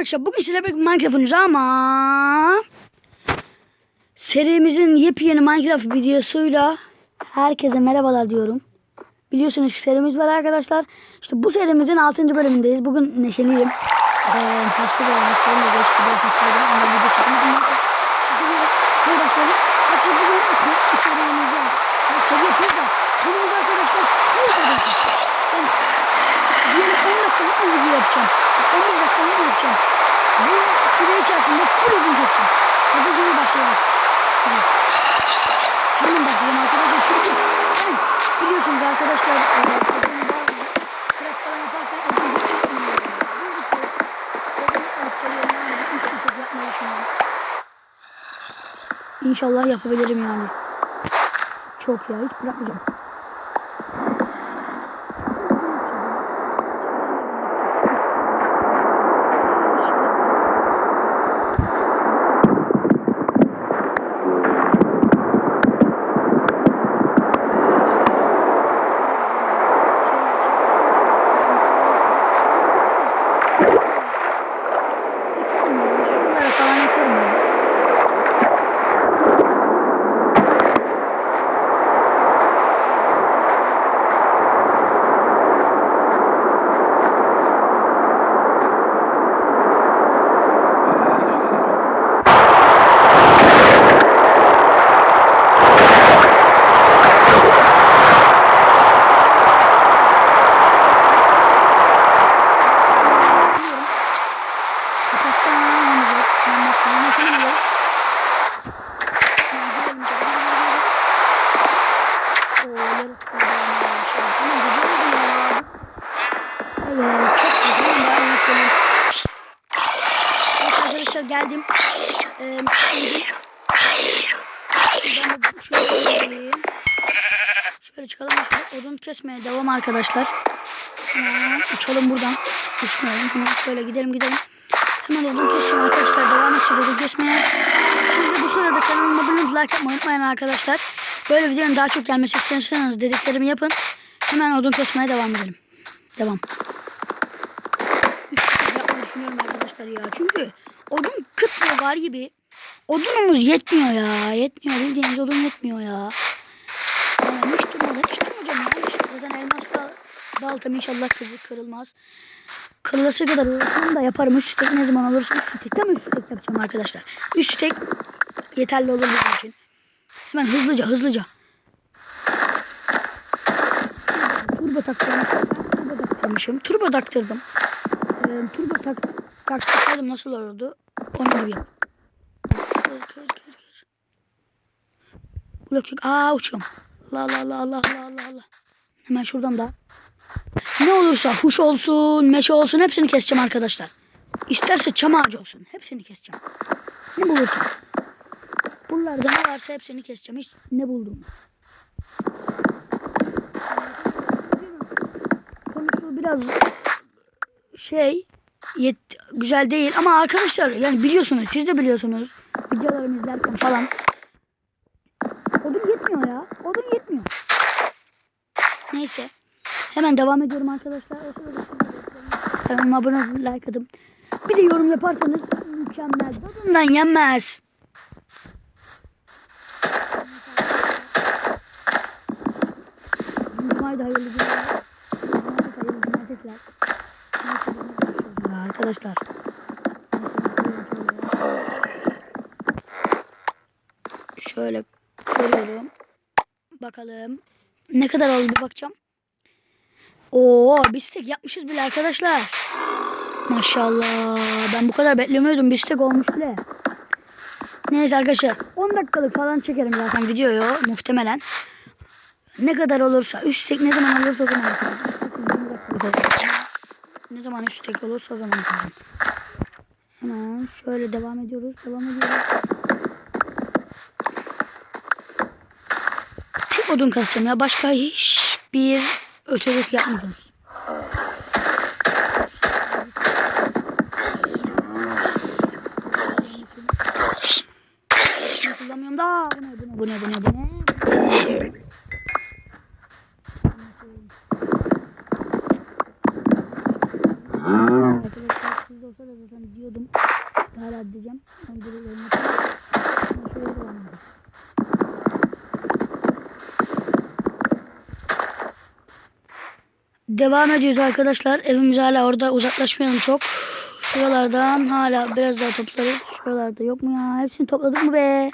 arkadaşlar bugün sizlerle birlikte Minecraft oynuyoruz ama serimizin yepyeni Minecraft videosuyla herkese merhabalar diyorum. Biliyorsunuz ki serimiz var arkadaşlar. İşte bu serimizin 6. bölümündeyiz. Bugün neşeliyim. Ee, hasta da da geçti. Ben hastaydım. Ama video çekmedim. Size bir başladık. Hatta bugün bir serimiz var. Yani seri yapıyoruz da. Bugün arkadaşlar full odun Yani diyelim 10 dakikalık bir video yapacağım. 11 dakikalık yapacağım. Bu süre içerisinde full odun keseceğim. Hızlıca bir başlayalım. Hadi. Hemen başlayalım arkadaşlar. Çünkü yani biliyorsunuz arkadaşlar e, odun bazı craft falan yaparken odun hiç yapmıyor. Buradaki odun alıp geliyorum yani. Bir üst sütek yapmayı düşünüyorum. İnşallah yapabilirim yani. Çok ya hiç bırakmayacağım. Şunlara falan yaparım ya. Kapatsam olmayacak. Olmasın. Olmasın oluyor. Oo, yarı kaldı. Tamam, güzel oldu ya. Evet, çok güzel. Daha iyi yapalım. Evet arkadaşlar geldim. Ee, şimdi ben de şöyle alayım. Şöyle çıkalım. Şöyle odun kesmeye devam arkadaşlar. Uçalım buradan. Uçmayalım. Hemen şöyle gidelim gidelim. Hemen odun keseceğim arkadaşlar. Devam edeceğiz odun kesmeye. Siz de bu sırada kanalıma abone olup like yapmayı unutmayın arkadaşlar. Böyle videonun daha çok gelmesi istiyorsanız dediklerimi yapın. Hemen odun kesmeye devam edelim. Devam. Yapmayı düşünüyorum arkadaşlar ya. Çünkü odun kıtmıyor var gibi. Odunumuz yetmiyor ya. Yetmiyor. Bildiğiniz odun yetmiyor ya. Yani hiç durmayacağım ya. Hiç- Zaten elmas da baltam inşallah kızı kırılmaz. Kırılası kadar uğraşırım da yaparım. Tek ne zaman olursa üst tek. Tek yapacağım arkadaşlar. Üst tek yeterli olur bizim için. Hemen hızlıca hızlıca. Turbo taktırdım. Turbo taktırmışım. Turbo taktırdım. Ee, turbo tak taktırsaydım nasıl olurdu? Onun gibi. Kır kır kır kır. Blok yok. Aa uçuyorum. Allah Allah Allah Allah Allah Allah Allah. Hemen şuradan da. Ne olursa huş olsun, meşe olsun hepsini keseceğim arkadaşlar. İsterse çam ağacı olsun. Hepsini keseceğim. Ne bulursam. Buralarda ne varsa hepsini keseceğim. Hiç ne buldum. Konusu biraz şey yet, güzel değil ama arkadaşlar yani biliyorsunuz siz de biliyorsunuz videolarımı izlerken falan odun yetmiyor ya odun yetmiyor neyse hemen devam ediyorum arkadaşlar kanalıma abone olun like atın bir de yorum yaparsanız mükemmel tadından yenmez Cuma'yı hayırlı günler. Arkadaşlar. Şöyle koyuyorum. Bakalım. Ne kadar oldu bakacağım. Oo, bistek yapmışız bile arkadaşlar. Maşallah. Ben bu kadar beklemiyordum. Bistek olmuş bile. Neyse arkadaşlar. 10 dakikalık falan çekerim zaten videoyu muhtemelen. Ne kadar olursa üstek ne zaman olursa o zaman. Ne zaman üstek olursa o zaman. Hemen şöyle devam ediyoruz. Devam ediyoruz. Tek odun kasacağım ya. Başka hiçbir yapmayacağım. Şunu kullanmıyorum da. Bu ne bu ne bu ne bu ne? Bu ne? Arkadaşlar siz de olsa da zaten diyordum. gideceğim. Öldürüyorum. Şöyle devam edelim. Devam ediyoruz arkadaşlar. Evimiz hala orada. Uzaklaşmayalım çok. Şuralardan hala biraz daha toplarız. Şuralarda yok mu ya? Hepsini topladık mı be?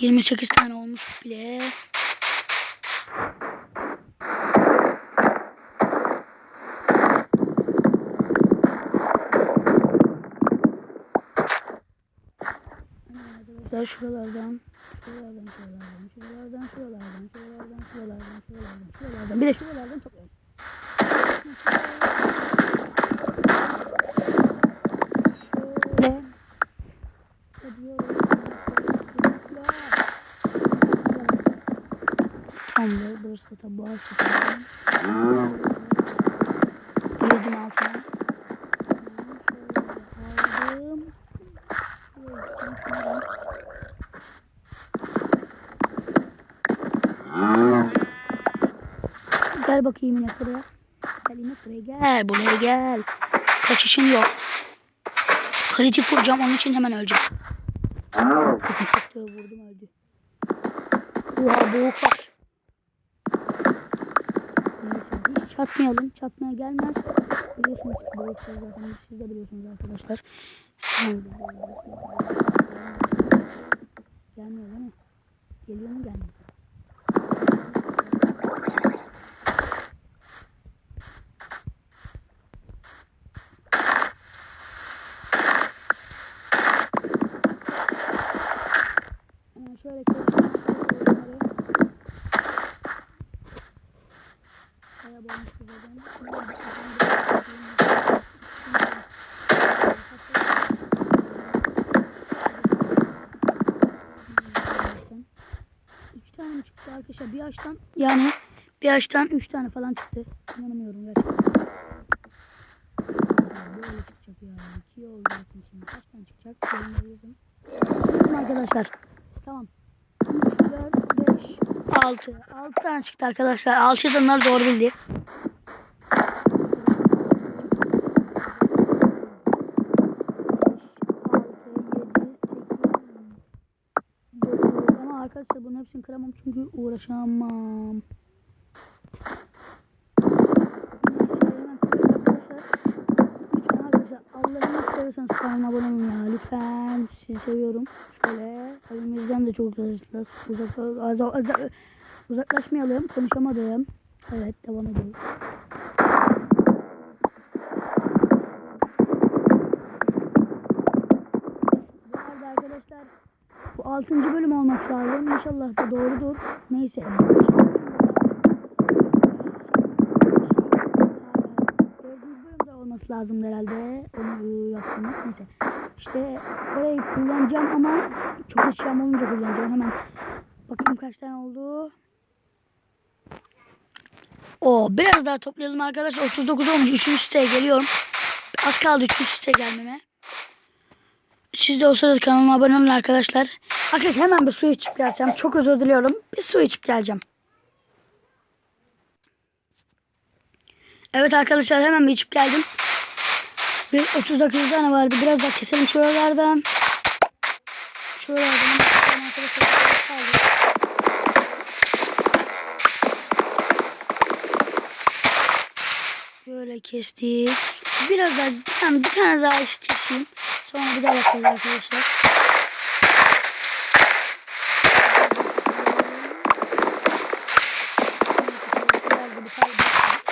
28 tane olmuş bile. Şuralar şuralardan. Şuralardan şuralardan. Şuralardan şuralardan. Şuralardan şuralardan. Şuralardan şuralardan. Bir de şuralardan toplayalım. Şöyle. Tamamdır. Burası da tabağa Gel bakayım yine buraya. Gel yine buraya gel. Buraya gel. Kaçışın yok. Kritik vuracağım onun için hemen öleceğim. Vurdum öldü. Oha boğuk var. Çatmayalım. Çatmaya gelmez. Biliyorsunuz ki zaten. Siz de biliyorsunuz arkadaşlar. Gelmiyor değil mi? Geliyor mu gelmiyor? Hemen şöyle keselim. Kaya boymuş güzelden. Üç tane çıktı arkadaşlar? Bir ağaçtan yani bir ağaçtan üç tane falan çıktı. İnanamıyorum gerçekten. Böyle çıkacak ya. İki oldu zaten şimdi. Kaç tane çıkacak? Arkadaşlar. Tamam. 3, 4, 5, 6. 6 tane çıktı arkadaşlar. 6 yazanlar doğru bildi. Ama hepsini kıramam çünkü uğraşamam. Allah'ını seviyorsanız kanalıma abone olun ya. Lütfen sizi seviyorum. Şöyle evimizden de çok uzaklaştılar. Uzak, az- az- uzaklaşmayalım. Konuşamadım. Evet devam edelim. Bu arada arkadaşlar bu 6. bölüm olması lazım. İnşallah da doğrudur. Neyse. Olması lazım herhalde. Onu yaptım. Neyse. İşte orayı kullanacağım ama çok eşyam olunca kullanacağım. Hemen bakayım kaç tane oldu. O biraz daha toplayalım arkadaşlar. 39 olmuş. 3. siteye geliyorum. Az kaldı 3. siteye gelmeme. Siz de o sırada kanalıma abone olun arkadaşlar. Arkadaşlar hemen bir su içip gelsem. Çok özür diliyorum. Bir su içip geleceğim. Evet arkadaşlar hemen bir içip geldim. Bir 39 tane vardı. Biraz daha keselim şuralardan. Şuralardan. Şöyle kestik. Biraz daha bir tane, bir tane daha keseyim. Sonra bir daha yapacağız arkadaşlar.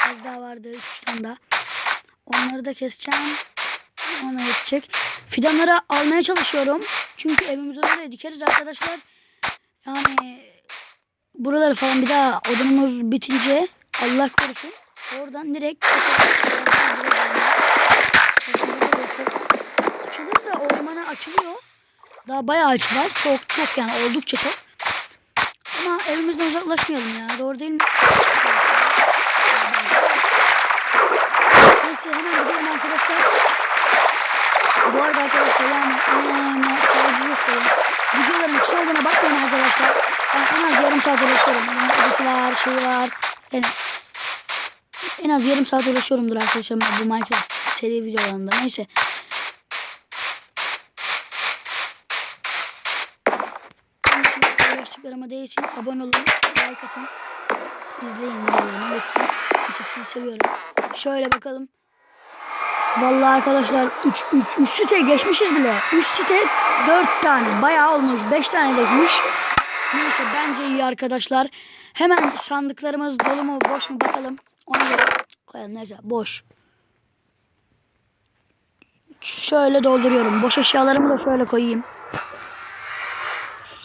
Az daha vardı. Üç tane daha. Onları da keseceğim. Ona yetecek. Fidanları almaya çalışıyorum. Çünkü evimize oraya dikeriz arkadaşlar. Yani buraları falan bir daha odunumuz bitince Allah korusun. Oradan direkt açılır da ormana açılıyor. Daha bayağı açılar. Çok çok yani oldukça çok. Ama evimizden uzaklaşmayalım ya. Doğru değil mi? şöyle hemen gidiyorum arkadaşlar. Bu arada arkadaşlar yani aynen sayıcıyız diye. Videoların kısa olduğuna bakmayın arkadaşlar. Ben en az yarım saat uğraşıyorum. Yani var, şey var. Yani en az yarım saat uğraşıyorumdur arkadaşlar bu Minecraft seri videolarında. Neyse. Uğraştıklarıma değilsin. Abone olun. Like atın. İzleyin. Lütfen. Sizi seviyorum. Şöyle bakalım. Vallahi arkadaşlar 3 3 3 site geçmişiz bile. 3 site 4 tane. Bayağı olmuş. 5 tane geçmiş. Neyse bence iyi arkadaşlar. Hemen sandıklarımız dolu mu boş mu bakalım. Ona göre koyalım. Neyse boş. Şöyle dolduruyorum. Boş eşyalarımı da şöyle koyayım.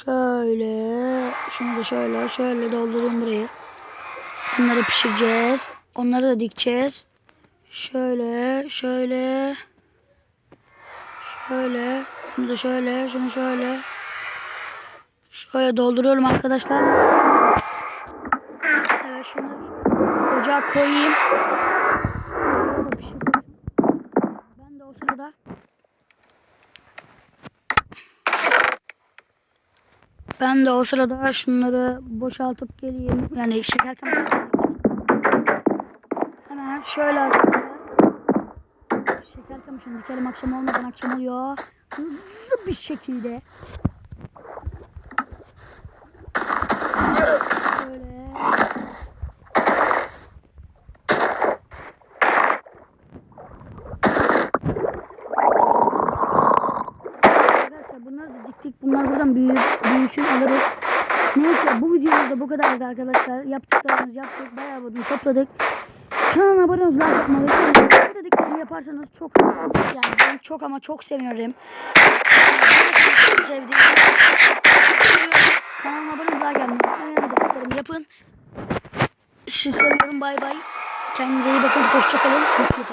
Şöyle. Şunu da şöyle. Şöyle doldurayım burayı. Bunları pişireceğiz. Onları da dikeceğiz. Şöyle. Şöyle. Şöyle. Şunu da şöyle. Şunu şöyle. Şöyle dolduruyorum arkadaşlar. Evet şunu ocağa koyayım. Ben de o sırada ben de o sırada şunları boşaltıp geleyim. Yani şeker. Hemen şöyle arkadaşlar. Şeker kamışını dikelim akşam olmadan akşam oluyor. Hızlı bir şekilde. Şöyle. Arkadaşlar bunları da diktik. Bunlar buradan büyür, büyüsün alırız. Neyse bu videomuzda bu kadardı arkadaşlar. Yaptıklarımız yaptık. Bayağı bunu topladık. Kanalıma abone olun. Like. Bu dediklerimi yaparsanız çok yani ben çok ama çok sevinirim. Çok sevdiğim. Kanalıma abone olun. Like atmayı yapın. Sizi seviyorum. Bay bay. Kendinize iyi bakın. Hoşçakalın.